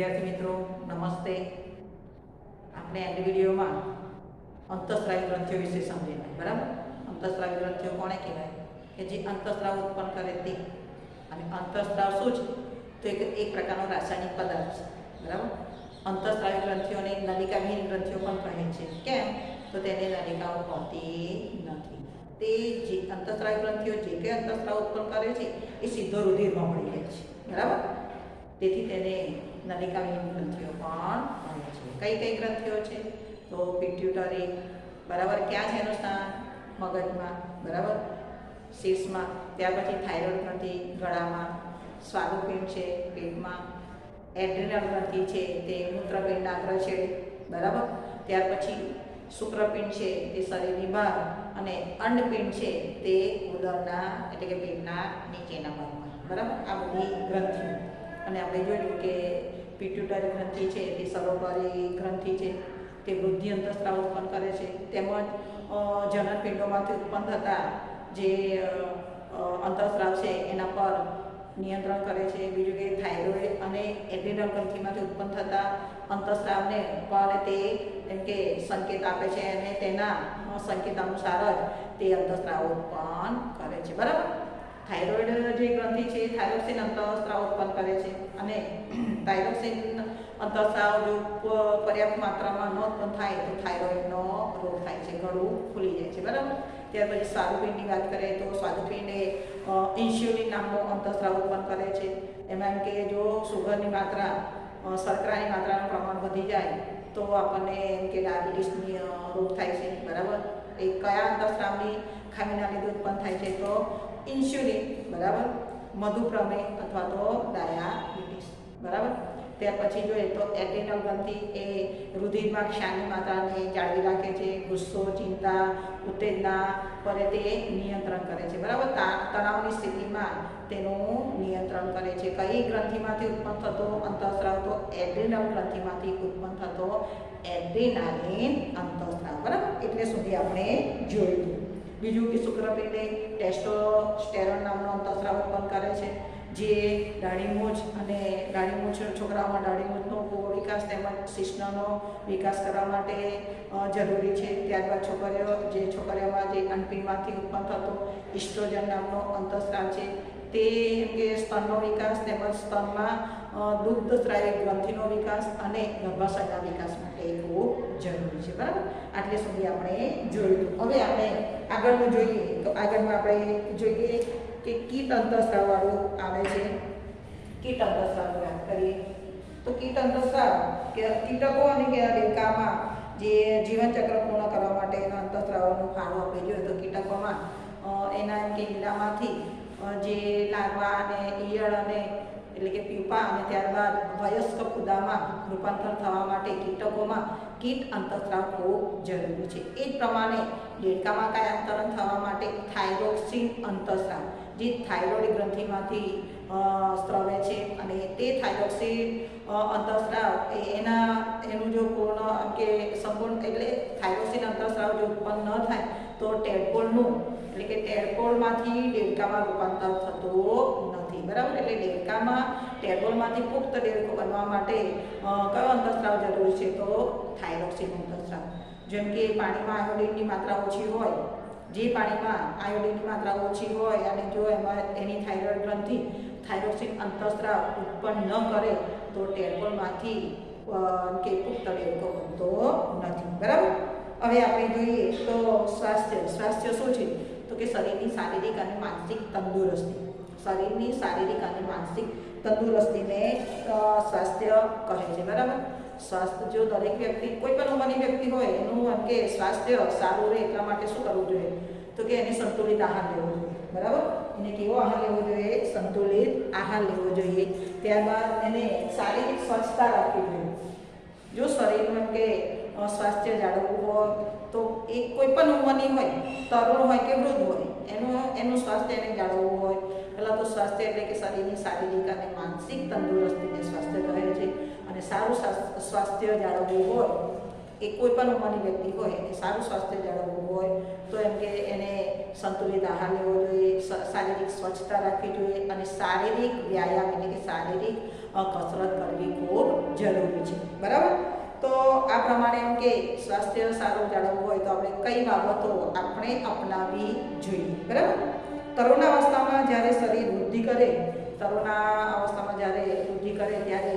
વિદ્યાર્થી મિત્રો, નમસ્તે. આપણે આજની વિડીયોમાં અંતઃસ્ત્રાવી ગ્રંથિઓ વિશે સમજીએ બરાબર? અંતઃસ્ત્રાવી ગ્રંથિઓ કોને કહેવાય? કે જે અંતઃસ્ત્રાવ ઉત્પન્ન કરે તે. અને અંતઃસ્ત્રાવ શું છે? તો એક એક પ્રકારનો રાસાયણિક પદાર્થ છે, બરાબર? અંતઃસ્ત્રાવી ગ્રંથિઓને નલિકાવિહીન ગ્રંથિઓ પણ કહે છે. કેમ? તો તેને નલિકાઓ હોતી નથી. તે જે અંતઃસ્ત્રાવી ગ્રંથિઓ જે કંઈ અંતઃસ્ત્રાવ ઉત્પન્ન કરે છે, એ સીધો રુધિરમાં મળી જાય છે, બરાબર? તેથી તેને નલિકાવિહીન ગ્રંથિઓ પણ કહે છે. કઈ કઈ ગ્રંથિઓ છે? તો પિટ્યુટરી, બરાબર, ક્યાં છે એનું સ્થાન? મગજમાં, બરાબર? શીર્ષમાં. ત્યાર પછી થાઇરોઇડ ગ્રંથિ, ગળામાં. સ્વાદુપિંડ છે, પેટમાં. એડ્રિનલ ગ્રંથિ છે, તે મૂત્રપિંડના આગ્ર છે, બરાબર? ત્યાર પછી શુક્રપિંડ છે, તે શરીરની બહાર. અને અંડપિંડ છે, તે ઉદરના, એટલે કે પેટના નીચેના ભાગમાં. બરાબર? આ બધી ગ્રંથિઓ. અને આપણે જોયું કે પિટ્યુટરી ગ્રંથિ છે તે સરોવરી ગ્રંથિ છે, તે વૃદ્ધિ અંતસ્ત્રાવ ઉત્પન્ન કરે છે. તેમજ જનનપિંડોમાંથી ઉત્પન્ન થતા જે અંતસ્ત્રાવ છે, એના પર નિયંત્રણ કરે છે. બીજું કે થાઇરોઇડ અને એડ્રિનલ ગ્રંથિમાંથી ઉત્પન્ન થતા અંતસ્ત્રાવને પણ તે એમ કે સંકેત આપે છે અને તેના સંકેત અનુસાર જ તે અંતસ્ત્રાવ ઉત્પન્ન કરે છે. બરાબર? થાઇરોઇડ થાઇરોક્સિન અંતઃસ્ત્રાવ ઉત્પન્ન કરે છે અને થાઇરોક્સિન અંતઃસ્ત્રાવ જો પર્યાપ્ત માત્રામાં ન ઉત્પન્ન થાય તો થાઇરોઇડનો રોગ થાય છે ગળું ફૂલી જાય છે બરાબર ત્યાર પછી સ્વાદુપિંડની વાત કરીએ તો સ્વાદુપિંડ એ ઇન્સ્યુલિન નામનો અંતઃસ્ત્રાવ ઉત્પન્ન કરે છે એમાં એમ કે જો સુગરની માત્રા શર્કરાની માત્રાનું પ્રમાણ વધી જાય તો આપણને એમ કે ડાયાબિટીસની રોગ થાય છે બરાબર એ કયા અંતઃસ્ત્રાવની ખામીના લીધે ઉત્પન્ન થાય છે તો ઇન્સ્યુલિન બરાબર મધુપ્રમેહ અથવા તો ડાયાબિટીસ. બરાબર? ત્યાર પછી જોઈએ તો એડ્રિનલ ગ્રંથિ એ રુધિરમાં ક્ષાની માત્રાને જાળવી રાખે છે, ગુસ્સો, ચિંતા, ઉત્તેજના પર તે નિયંત્રણ કરે છે. બરાબર? તણાવની સ્થિતિમાં તેનું નિયંત્રણ કરે છે. કઈ ગ્રંથિમાંથી ઉત્પન્ન થતો અંતઃસ્ત્રાવ? તો એડ્રિનલ ગ્રંથિમાંથી ઉત્પન્ન થતો એડ્રિનાલિન અંતઃસ્ત્રાવ. બરાબર? એટલે સુધી આપણે જોયું. બીજું કે શુક્રપિંડે ટેસ્ટોસ્ટેરોન નામનો અંતઃસ્રાવ ઉત્પન્ન કરે છે, જે ડાળીમૂછ અને ડાળીમૂછ છોકરાઓમાં ડાળીમૂછનો વિકાસ તેમજ શિષ્ણનો વિકાસ કરવા માટે જરૂરી છે. ત્યારબાદ છોકરીઓ, જે છોકરીઓમાં જે અનપીણમાંથી ઉત્પન્ન થતો ઇસ્ટ્રોજન નામનો અંતઃસ્રાવ છે, તે એમ કે સ્તનનો વિકાસ તેમજ સ્તનમાં દુગ્ધ સ્ત્રાવી ગ્રંથિનો વિકાસ અને ગર્ભાશયના વિકાસ માટે જરૂરી છે, બરાબર? આટલે સુધી આપણે જોયું. હવે આપણે આગળનું જોઈએ. તો આગળમાં આપણે જોઈએ કે કીટ અંતઃસ્રાવવાળું આવે છે. કીટ અંતઃસ્રાવની વાત કરીએ. તો કીટ અંતઃસ્રાવ કે કીટકો અને ડેલકામાં જે જીવનચક્ર પૂર્ણ કરવા માટે એના અંતઃસ્રાવનો ફાળો આપે જોઈએ તો કીટકોમાં એના એમ જે લાગવા અને ઈયળ અને એટલે કે પ્યુપા અને ત્યારબાદ વયસ્ક ફૂદામાં રૂપાંતર થવા માટે કીટકોમાં કીટ અંતસ્ત્રાવ હોવો જરૂરી છે. એ પ્રમાણે દેડકામાં કાયાંતરણ થવા માટે થાઇરોક્સિન અંતસ્ત્રાવ, જે થાઇરોઇડ ગ્રંથિમાંથી સ્ત્રવે છે અને તે થાઇરોક્સિન અંતસ્ત્રાવ એના, એનું જો પૂર્ણ કે સંપૂર્ણ એટલે થાઇરોક્સિન અંતસ્ત્રાવ જો ઉત્પન્ન ન થાય તો ટેડપોલનું, એટલે કે ટેડપોલમાંથી ડેડકામાં રૂપાંતર થતું બરાબર? એટલે ડેડકામાં ટેડપોલમાંથી પુખ્ત ડેડકો બનવા માટે કયો અંતઃસ્રાવ જરૂરી છે? તો થાઇરોક્સિન અંતઃસ્રાવ જેમ કે પાણીમાં આયોડિનની માત્રા ઓછી હોય, જે પાણીમાં આયોડિનની માત્રા ઓછી હોય, અને જો એમાં એની થાઇરોઇડ ગ્રંથિ, થાઇરોક્સિન અંતઃસ્રાવ ઉત્પન્ન ન કરે, તો ટેડપોલમાંથી કે પુખ્ત ડેડકો બનતો નથી. બરાબર? હવે આપણે જોઈએ તો સ્વાસ્થ્ય. સ્વાસ્થ્ય શું છે? તો કે શરીરની શારીરિક અને માનસિક તંદુરસ્તી. શરીરની, શારીરિક અને માનસિક તંદુરસ્તીને સ્વાસ્થ્ય કહે છે, બરાબર? સ્વાસ્થ્ય જો દરેક વ્યક્તિ, કોઈ પણ ઉંમરની વ્યક્તિ હોય, એનું એમ કે સ્વાસ્થ્ય સારું રહે એટલા માટે શું કરવું જોઈએ? તો કે એને સંતુલિત આહાર લેવો જોઈએ, બરાબર? એને કેવો આહાર લેવો જોઈએ? સંતુલિત આહાર લેવો જોઈએ. ત્યારબાદ એને શારીરિક સ્વચ્છતા રાખવી જોઈએ. જો શરીરમાં કે સ્વાસ્થ્ય જાળવવું હોય, તો એ કોઈ પણ ઉંમરની હોય, તરુણ હોય કે વૃદ્ધ હોય, એનું એનું સ્વાસ્થ્ય એને જાળવવું હોય. પહેલાં તો સ્વાસ્થ્ય એટલે કે શરીરની શારીરિક અને માનસિક તંદુરસ્તીને સ્વાસ્થ્ય કહે છે. અને સારું સ્વાસ્થ્ય જાળવવું હોય, એ કોઈ પણ ઉંમરની વ્યક્તિ હોય, એને સારું સ્વાસ્થ્ય જાળવવું હોય, તો એમ કે એને સંતુલિત આહાર લેવો જોઈએ શારીરિક સ્વચ્છતા રાખવી જોઈએ અને શારીરિક વ્યાયામ એટલે કે શારીરિક કસરત કરવી ખૂબ જરૂરી છે. બરાબર? તો આ પ્રમાણે એમ કે સ્વાસ્થ્ય સારું જાળવવું હોય તો આપણે કઈ બાબતો આપણે અપનાવવી જોઈએ, બરાબર? તરુણાવસ્થામાં જ્યારે શરીર વૃદ્ધિ કરે તરુણા અવસ્થામાં જ્યારે વૃદ્ધિ કરે ત્યારે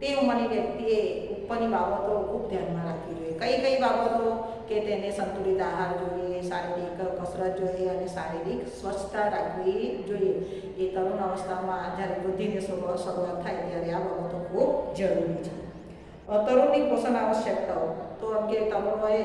તે ઉંમરની વ્યક્તિએ ઉપરની બાબતો ખૂબ ધ્યાનમાં રાખવી જોઈએ. કઈ કઈ બાબતો? કે તેને સંતુલિત આહાર જોઈએ, શારીરિક કસરત જોઈએ અને શારીરિક સ્વચ્છતા રાખવી જોઈએ. એ તરુણ અવસ્થામાં જ્યારે વૃદ્ધિની શરૂઆત થાય ત્યારે આ બાબતો ખૂબ જરૂરી છે. તરુણની પોષણ આવશ્યકતાઓ તો અંગે તરુણોએ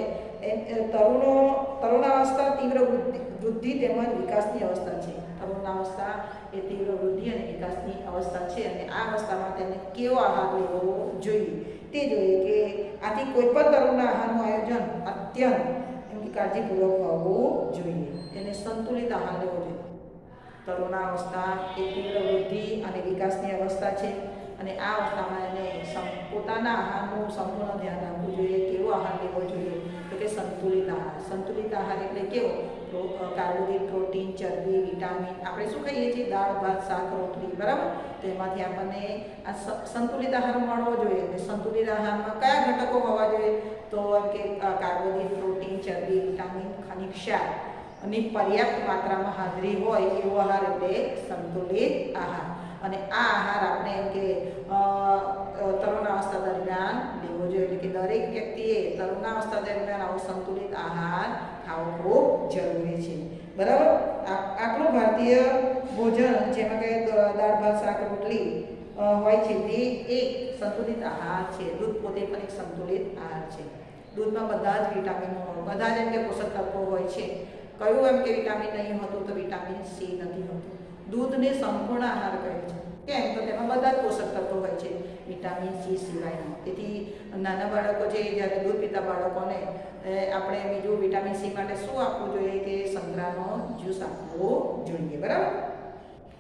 તરુણો તરુણાવસ્થા તીવ્ર વૃદ્ધિ વૃદ્ધિ તેમજ વિકાસની અવસ્થા છે તરુણાવસ્થા એ તીવ્ર વૃદ્ધિ અને વિકાસની અવસ્થા છે અને આ અવસ્થામાં તેને કેવો આહાર લેવો જોઈએ તે જોઈએ કે આથી કોઈ પણ તરુણના આહારનું આયોજન અત્યંત એમ કાળજીપૂર્વક હોવું જોઈએ એને સંતુલિત આહાર લેવો જોઈએ તરુણાવસ્થા એ તીવ્ર વૃદ્ધિ અને વિકાસની અવસ્થા છે અને આ અવસ્થામાં પોતાના આહારનું સંપૂર્ણ ધ્યાન રાખવું જોઈએ. કેવો આહાર લેવો જોઈએ? તો કે સંતુલિત આહાર. સંતુલિત આહાર એટલે કેવો? કાર્બોદિત પ્રોટીન, ચરબી, વિટામિન. આપણે શું ખાઈએ છીએ? દાળ, ભાત, શાક, રોટલી. બરાબર? તો એમાંથી આપણને આ સંતુલિત આહાર મળવો જોઈએ. અને સંતુલિત આહારમાં કયા ઘટકો હોવા જોઈએ? તો કે કાર્બોદિત પ્રોટીન, ચરબી, વિટામિન, ખનિજ ક્ષાર. અને પર્યાપ્ત માત્રામાં હાજરી હોય એવો આહાર એટલે સંતુલિત આહાર. અને આ આહાર આપણે એમ કે તરુણાવસ્થા દરમિયાન લેવો જોઈએ. એટલે કે દરેક વ્યક્તિએ તરુણાવસ્થા દરમિયાન આવો સંતુલિત આહાર ખાવો ખૂબ જરૂરી છે. બરાબર? આપણું ભારતીય ભોજન જેમાં કે દાળ, ભાત, શાક, રોટલી હોય છે તે એક સંતુલિત આહાર છે. દૂધ પોતે પણ એક સંતુલિત આહાર છે. દૂધમાં બધા જ વિટામિનો, બધા જ એમ કે પોષક તત્વો હોય છે. કયું એમ કે વિટામિન નહીં હોતું તો વિટામિન સી નથી હોતું. દૂધને સંપૂર્ણ આહાર કહે છે. કેમ? તો તેમાં બધા જ પોષક તત્વો હોય છે. વિટામિન સી, સિવાયનો. તેથી નાના બાળકો છે જ્યારે દૂધ પીતા બાળકોને આપણે બીજું વિટામિન સી માટે શું આપવું જોઈએ કે સંતરાનો જ્યુસ આપવો જોઈએ, બરાબર?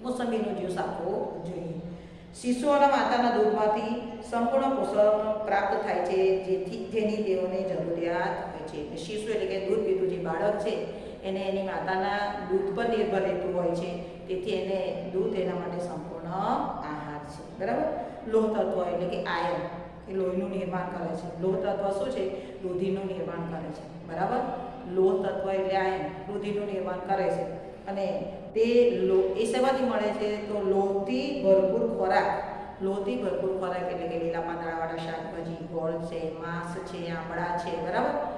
મોસંબીનો જ્યુસ આપવો જોઈએ. શિશુ અને માતાના દૂધમાંથી સંપૂર્ણ પોષણ પ્રાપ્ત થાય છે, જેથી જેની તેઓને જરૂરિયાત હોય છે. શિશુ એટલે કે દૂધ પીતું જે બાળક છે, એને એની માતાના દૂધ પર નિર્ભર રહેતું તેથી એને દૂધ એના માટે સંપૂર્ણ આહાર છે. બરાબર? લોહ તત્વ એટલે કે આયન, એ લોહીનું નિર્માણ કરે છે. લોહ તત્વ શું છે? રુધિરનું નિર્માણ કરે છે. બરાબર? લોહ તત્વ એટલે આયન રુધિરનું નિર્માણ કરે છે. અને તે લો, એ શેમાંથી મળે છે? તો લોહથી ભરપૂર ખોરાક, લોહથી ભરપૂર ખોરાક એટલે કે લીલા પાંદડાવાળા શાકભાજી, ગોળ છે, માંસ છે આમળા છે. બરાબર?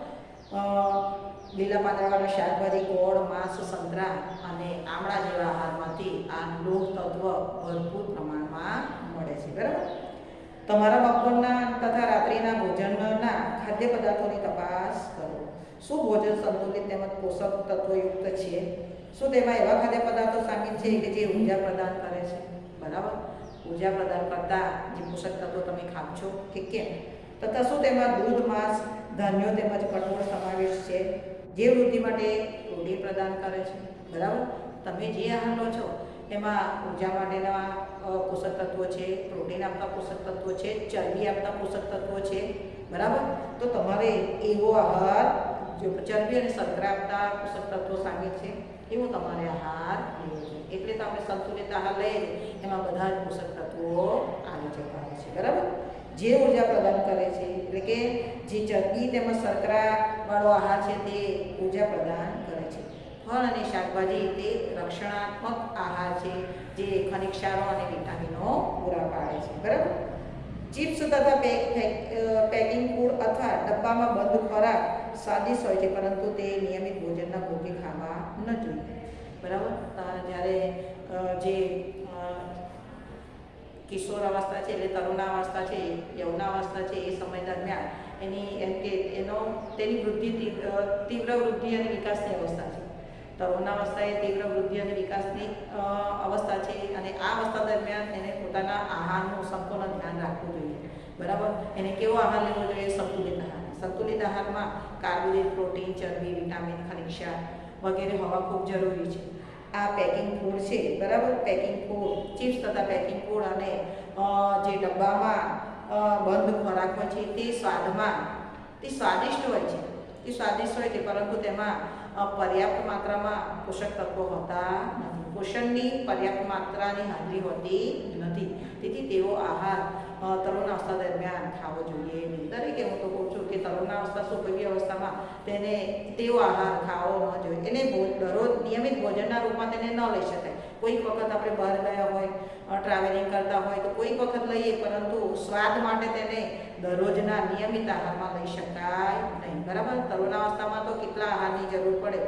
લીલા પાંદડાવાળા શાકભાજી, ગોળ, માંસ, સંતરા અને આમળા જેવા આહારમાંથી આ લોહ તત્વ ભરપૂર પ્રમાણમાં મળે છે, બરાબર? તમારા બપોરના તથા રાત્રિના ભોજનના ખાદ્ય પદાર્થોની તપાસ કરો. શું ભોજન સંતુલિત તેમજ પોષક તત્વયુક્ત છે? શું તેમાં એવા ખાદ્ય પદાર્થો સામેલ છે કે જે ઊર્જા પ્રદાન કરે છે? બરાબર? ઊર્જા પ્રદાન કરતા જે પોષક તત્વો તમે ખાવ છો, કે કેમ? તથા શું તેમાં દૂધ, માંસ, ધાન્યો તેમજ કઠોળ સમાવેશ છે? જે વૃદ્ધિ માટે પ્રોટીન પ્રદાન કરે છે. બરાબર? તમે જે આહાર લો છો, એમાં ઊર્જા માટેના પોષક તત્વો છે, પ્રોટીન આપતા પોષક તત્વો છે, ચરબી આપતા પોષક તત્વો છે. બરાબર? તો તમારે એવો આહાર, જો ચરબી અને શર્કરા આપતા પોષક તત્વો સામેલ છે, એવો તમારે આહાર લેવો જોઈએ. એટલે તો આપણે સંતુલિત આહાર લઈએ એમાં બધા જ પોષક તત્વો આવી જતા હોય છે. બરાબર? જે ઊર્જા પ્રદાન કરે છે, એટલે કે જે ચરબી તેમજ શર્કરાવાળો આહાર છે તે ઊર્જા પ્રદાન કરે છે. ફળ અને શાકભાજી તે રક્ષણાત્મક આહાર છે, જે ખનિજ ક્ષારો અને વિટામિનો પૂરા પાડે છે. બરાબર? ચિપ્સ તથા પેક, પેક- પેકિંગ ફૂડ અથવા ડબ્બામાં બંધ ખોરાક સ્વાદિષ્ટ હોય છે, પરંતુ તે નિયમિત ભોજનના ભોગે ખાવા ન જોઈએ. બરાબર? જ્યારે જે કિશોર અવસ્થા છે, એટલે તરુણાવસ્થા છે યૌનાવસ્થા છે એ સમય દરમિયાન એની એમ કે એનો તેની વૃદ્ધિ તીવ્ર વૃદ્ધિ અને વિકાસની અવસ્થા છે. તરુણાવસ્થા એ તીવ્ર વૃદ્ધિ અને વિકાસની અવસ્થા છે અને આ અવસ્થા દરમિયાન એને પોતાના આહારનું સંપૂર્ણ ધ્યાન રાખવું જોઈએ. બરાબર? એને કેવો આહાર લેવો જોઈએ? સંતુલિત આહાર. સંતુલિત આહારમાં કાર્બોદિત પ્રોટીન, ચરબી, વિટામિન, ખનિજ વગેરે હોવા ખૂબ જરૂરી છે. આ પેકિંગ ફૂડ છે, બરાબર? પેકિંગ ફૂડ ચિપ્સ તથા પેકિંગ ફૂડ અને જે ડબ્બામાં બંધ ખોરાક હોય છે, તે સ્વાદમાં, તે સ્વાદિષ્ટ હોય છે. તે સ્વાદિષ્ટ હોય છે, પરંતુ તેમાં પર્યાપ્ત માત્રામાં પોષક તત્વો હોતા નથી. પોષણની પર્યાપ્ત માત્રાની હાજરી હોતી નથી. તેથી તેઓ આહાર તરુણ અવસ્થા દરમિયાન ખાવો જોઈએ નહીં. દરેકે હું તો કે તરુણાવસ્થા બી અવસ્થામાં તેને તેવો આહાર ખાવો ન જોઈએ. એને દરરોજ નિયમિત ભોજનના રૂપમાં તેને ન લઈ શકાય. કોઈક વખત આપણે બહાર ગયા હોય ટ્રાવેલિંગ કરતા હોય તો કોઈક વખત લઈએ, પરંતુ સ્વાદ માટે તેને દરરોજના નિયમિત આહારમાં લઈ શકાય નહીં. બરાબર? તરુણાવસ્થામાં તો કેટલા આહારની જરૂર પડે?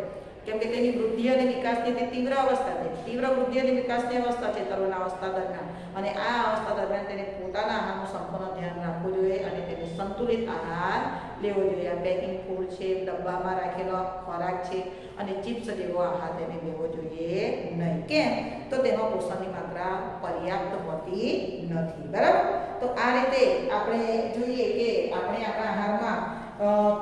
કેમ કે તેની વૃદ્ધિ અને વિકાસની તે તીવ્ર અવસ્થા છે. તીવ્ર વૃદ્ધિ અને વિકાસની અવસ્થા છે તરુણાવસ્થા દરમિયાન. અને આ અવસ્થા દરમિયાન તેને પોતાના આહારનું સંપૂર્ણ ધ્યાન રાખવું જોઈએ અને તેને સંતુલિત આહાર લેવો જોઈએ. પેકિંગ ફૂડ છે, ડબ્બામાં રાખેલો ખોરાક છે અને ચિપ્સ જેવો આહાર તેને લેવો જોઈએ નહીં. કેમ? તો તેમાં પોષણની માત્રા પર્યાપ્ત હોતી નથી. બરાબર? તો આ રીતે આપણે જોઈએ કે આપણે આપણા આહારમાં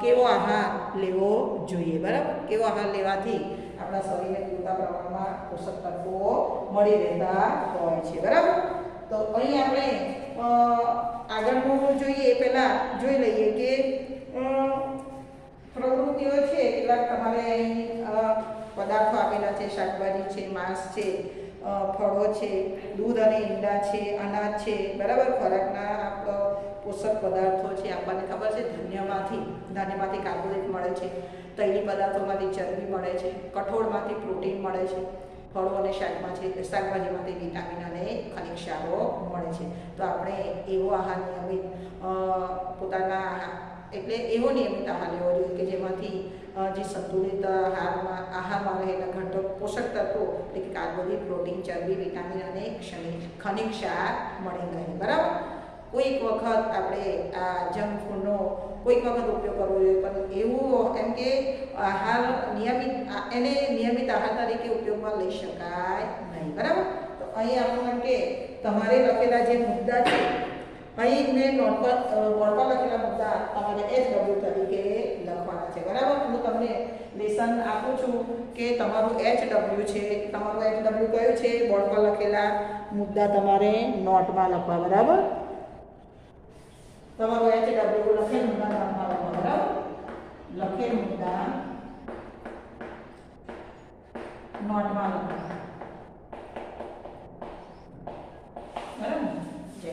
કેવો આહાર લેવો જોઈએ. બરાબર? કેવો આહાર લેવાથી આપણા શરીરને પૂરતા પ્રમાણમાં પોષક તત્વો મળી રહેતા હોય છે. બરાબર? તો અહીં આપણે અ, આગળનું જોઈએ એ પહેલાં જોઈ લઈએ કે પ્રવૃત્તિઓ છે કેટલાક તમારે અહીં પદાર્થો આપેલા છે શાકભાજી છે માંસ છે ફળો છે દૂધ અને ઈંડા છે અનાજ છે બરાબર ખોરાકના પોષક પદાર્થો છે આપણને ખબર છે ધાન્યમાંથી ધાન્યમાંથી કાર્બોહાઈડ્રેટ મળે છે તૈલી પદાર્થોમાંથી ચરબી મળે છે કઠોળમાંથી પ્રોટીન મળે છે. ફળો અને શાકમાં છે શાકભાજીમાંથી વિટામિન અને ખનિજ ક્ષારો મળે છે. તો આપણે એવો આહાર નિયમિત પોતાના એટલે એવો નિયમિત આહાર લેવો જોઈએ કે જેમાંથી જે સંતુલિત આહારમાં આહારમાં રહેલા ઘટક, પોષક તત્વો એટલે કે કાર્બોદિત, પ્રોટીન, ચરબી, વિટામિન અને ખનિક ક્ષાર મળી રહે. બરાબર? કોઈક વખત આપણે આ જંક ફૂડનો કોઈક વખત ઉપયોગ કરવો જોઈએ. પણ એવું એમ કે આહાર નિયમિત, એને નિયમિત આહાર તરીકે ઉપયોગમાં લઈ શકાય નહીં. બરાબર? તો અહીં આપણું એમ કે તમારે લખેલા જે મુદ્દા છે, અહીં મેં નોટ પર બોર્ડ પર લખેલા મુદ્દા તમારે એચ ડબલ્યુ તરીકે લખવાના છે. બરાબર? હું તમને લેસન આપું છું કે તમારું એચ ડબલ્યુ છે. તમારું એચ ડબલ્યુ કયું છે? બોર્ડ પર લખેલા મુદ્દા તમારે નોટમાં લખવા. બરાબર? તમારું એચ ડબલ્યુ લખેલ નોટમાં લખવા બરાબર? લખેલ મુદ્દા નોટમાં લખવા બરાબર? જય